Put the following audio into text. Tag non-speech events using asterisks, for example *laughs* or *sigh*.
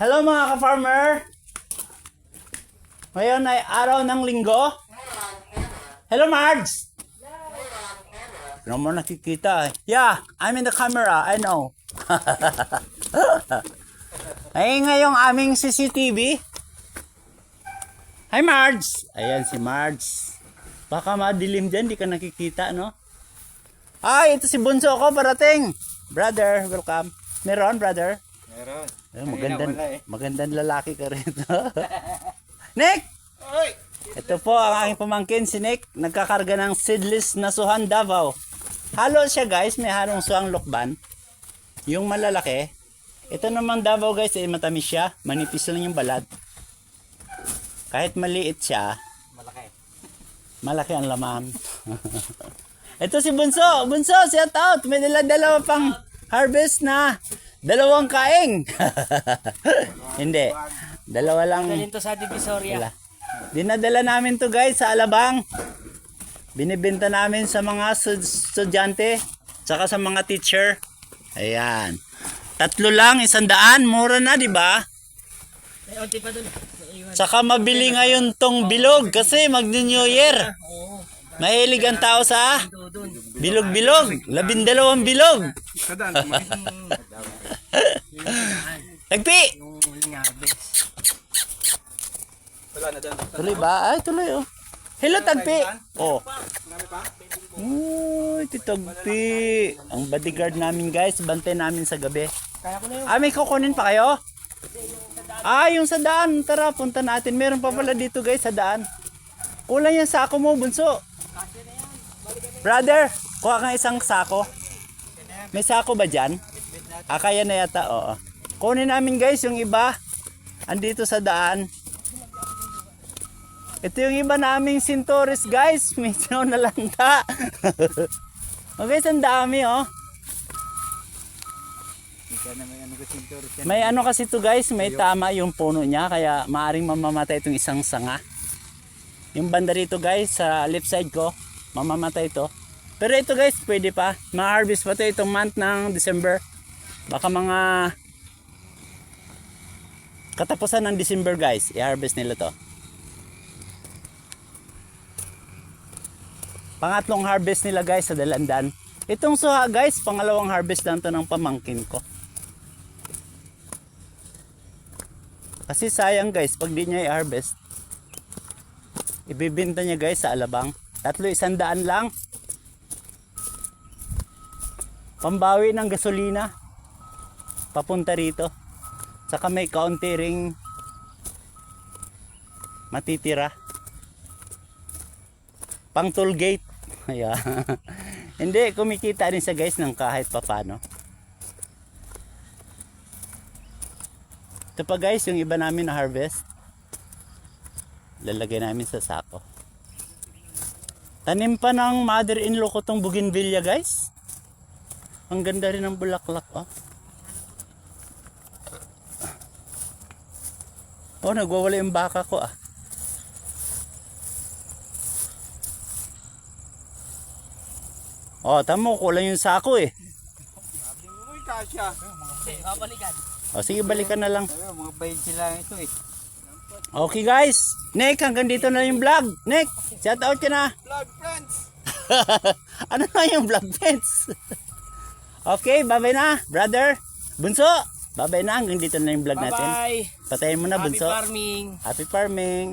Hello mga ka-farmer! Ngayon ay araw ng linggo. Hello Marge! Ano mo nakikita eh. Yeah, I'm in the camera. I know. *laughs* ay ngayong aming CCTV. Hi Marge! Ayan si Marge. Baka madilim dyan, di ka nakikita, no? Ay, ito si Bunso ko parating. Brother, welcome. Meron, brother? Meron. Eh, magandang, wala eh. magandang lalaki ka rito. *laughs* Nick! Oy! Ito po ang aking pamangkin, si Nick. Nagkakarga ng seedless na suhan Davao. Halo siya guys, may halong suhang lokban. Yung malalaki. Ito naman Davao guys, eh, matamis siya. Manipis lang yung balat. Kahit maliit siya, Malaki. malaki ang laman. *laughs* Ito si Bunso. Bunso, shout out. May dala-dalawa pang harvest na dalawang kaing. *laughs* Hindi. Dalawa lang. Dalhin to sa Divisoria. Wala. Dinadala namin to guys sa Alabang. Binibenta namin sa mga stud- estudyante, tsaka sa mga teacher. Ayan. Tatlo lang, isang daan. Mura na, di ba? May unti pa dun. Naiwan. Tsaka mabili ngayon tong bilog kasi mag-New Year. Mahilig ang tao sa bilog-bilog. Labindalawang bilog. *laughs* Tagpi! Yung harvest. Wala na dyan. Tuloy ba? Ay, tuloy oh. Hello, Tagpi! Oh. Uy, titagpi. Ang bodyguard namin guys, bantay namin sa gabi. Kaya ko na yun. Ah, may kukunin pa kayo? Ah, yung sa daan. Tara, punta natin. Meron pa pala dito guys sa daan. Kulang yung sako mo, bunso. Brother, kuha kang isang sako. May sako ba dyan? Ah, kaya na yata, oo. Kunin namin guys yung iba. Andito sa daan. Ito yung iba naming Centaurus guys. *laughs* May sinaw na lanta. *laughs* oh guys, ang dami oh. May ano. May ano kasi to guys, may tama yung puno niya kaya maaring mamamatay itong isang sanga. Yung banda rito guys sa left side ko, mamamatay to. Pero ito guys, pwede pa. Ma-harvest pa to itong month ng December. Baka mga katapusan ng December guys, i-harvest nila to. Pangatlong harvest nila guys sa Dalandan. Itong suha guys, pangalawang harvest lang to ng pamangkin ko. Kasi sayang guys, pag di niya i-harvest, ibibinta niya guys sa alabang. Tatlo isang daan lang. Pambawi ng gasolina. Papunta rito. Saka may kaunti ring matitira. Pang toll gate. *laughs* Ayan. *laughs* Hindi, kumikita rin sa guys ng kahit papano. Ito pa guys, yung iba namin na harvest. Lalagay namin sa sako. Tanim pa ng mother-in-law ko tong bougainvillea guys. Ang ganda rin ng bulaklak oh. Oh, nagwawala yung baka ko ah. Oh, tamo, kulang yung sako eh. Uy, kasya. Babalikan. Oh, sige, balikan na lang. Mga bayin sila ito eh. Okay guys, Nick, hanggang dito na yung vlog. Nick, shout out ka na. Vlog friends! *laughs* ano na yung vlog friends? *laughs* okay, bye-bye na, brother. Bunso, bye-bye na. Hanggang dito na yung vlog natin. Bye-bye. Patayin mo na, Happy Bunso. farming. Happy farming.